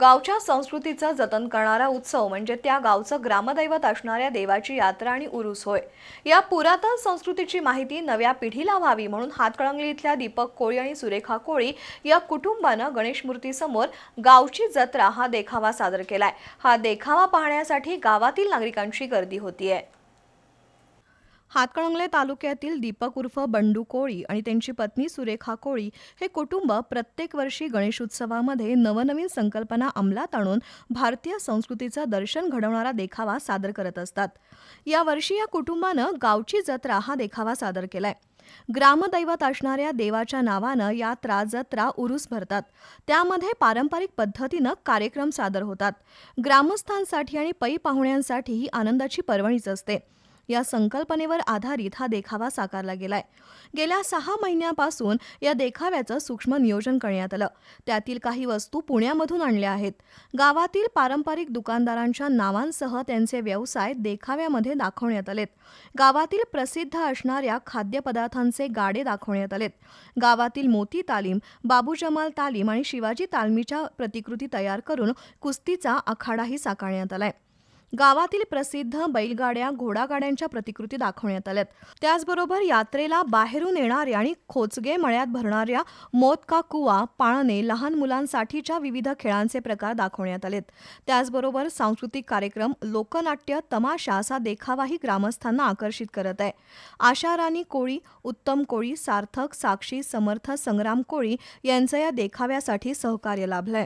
गावच्या संस्कृतीचं जतन करणारा उत्सव म्हणजे त्या गावचं ग्रामदैवत असणाऱ्या देवाची यात्रा आणि उरूस होय. या पुरातन संस्कृतीची माहिती नव्या पिढीला व्हावी म्हणून हातकळंगली इथल्या दीपक कोळी आणि सुरेखा कोळी या कुटुंबानं गणेश मूर्तीसमोर गावची जत्रा हा देखावा सादर केलाय. हा देखावा पाहण्यासाठी गावातील नागरिकांची गर्दी होतीये. हातकणंगले तालुक्यातील दीपक उर्फ बंडू कोळी आणि त्यांची पत्नी सुरेखा कोळी हे कुटुंब प्रत्येक वर्षी गणेशोत्सवामध्ये नवनवीन संकल्पना अंमलात आणून भारतीय संस्कृतीचं दर्शन घडवणारा देखावा सादर करत असतात. या वर्षी या कुटुंबानं गावची जत्रा हा देखावा सादर केलाय. ग्रामदैवत असणाऱ्या देवाच्या नावानं यात्रा जत्रा उरूस भरतात. त्यामध्ये पारंपरिक पद्धतीनं कार्यक्रम सादर होतात. ग्रामस्थांसाठी आणि पै पाहुण्यांसाठी ही आनंदाची पर्वणीच असते. या संकल्पनेवर आधारित हा देखावा साकारला गेलाय. गेल्या सहा महिन्यापासून या देखाव्याचं सूक्ष्म नियोजन करण्यात आलं. त्यातील काही वस्तू पुण्यामधून आणल्या आहेत. गावातील पारंपरिक दुकानदारांच्या नावांसह त्यांचे व्यवसाय देखाव्यामध्ये दाखवण्यात आलेत. गावातील प्रसिद्ध असणाऱ्या खाद्यपदार्थांचे गाडे दाखवण्यात आलेत. गावातील मोती तालीम बाबू जमाल तालीम आणि शिवाजी तालमीच्या प्रतिकृती तयार करून कुस्तीचा आखाडाही साकारण्यात आलाय. गावातील प्रसिद्ध बैलगाड्या घोडागाड्यांच्या प्रतिकृती दाखवण्यात आल्यात. त्याचबरोबर यात्रेला बाहेरून येणाऱ्या आणि खोचगे मळ्यात भरणाऱ्या मोतका कुवा पाळणे लहान मुलांसाठीच्या विविध खेळांचे प्रकार दाखवण्यात आलेत. त्याचबरोबर सांस्कृतिक कार्यक्रम लोकनाट्य तमाशा असा देखावाही ग्रामस्थांना आकर्षित करत आहे. आशाराणी कोळी उत्तम कोळी सार्थक साक्षी समर्थ संग्राम कोळी यांचं या देखाव्यासाठी सहकार्य लाभलंय.